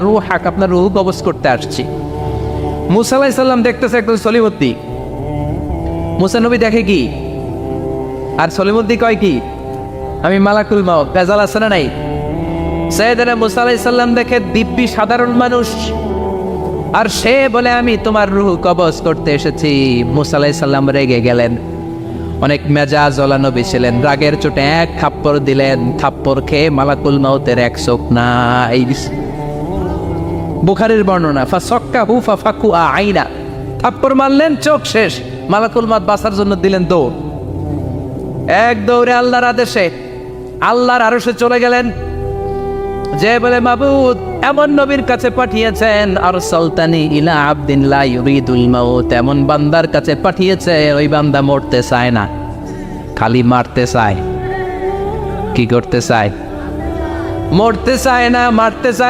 রু হাক আপনার রুহ করতে আসছি। সালাম দেখতেছে একদম দেখে কি? আর কয় কি? আমি মালাকুল মাও নাই? দেখে দিব্যি সাধারণ মানুষ। আর সে বলে, আমি তোমার রুহ কবজ করতে এসেছি। মুসা আলাইহিস রেগে গেলেন। অনেক মেজাজ নবী ছিলেন রাগের চোটে এক থাপ্পড় দিলেন। থাপ্পড় খেয়ে মালাকুল মাউতের এক চোখ নাই। বুখারের বর্ণনা ফা সক্কা হু ফা ফাকু আ আইনা। থাপ্পড় মারলেন, চোখ শেষ। মালাকুল মাত বাঁচার জন্য দিলেন দৌড়। এক দৌড়ে আল্লাহর আদেশে আল্লাহর আরশে চলে গেলেন। যে বলে, মাবুদ, এমন নবীর কাছে পাঠিয়েছেন আর সলতানি ইলা আবদিন লা ইউরিদুল মাউত। এমন বান্দার কাছে পাঠিয়েছে, ওই বান্দা মরতে চায় না। খালি মারতে চায়। কি করতে চায়? মরতে চায় না, মারতে চায়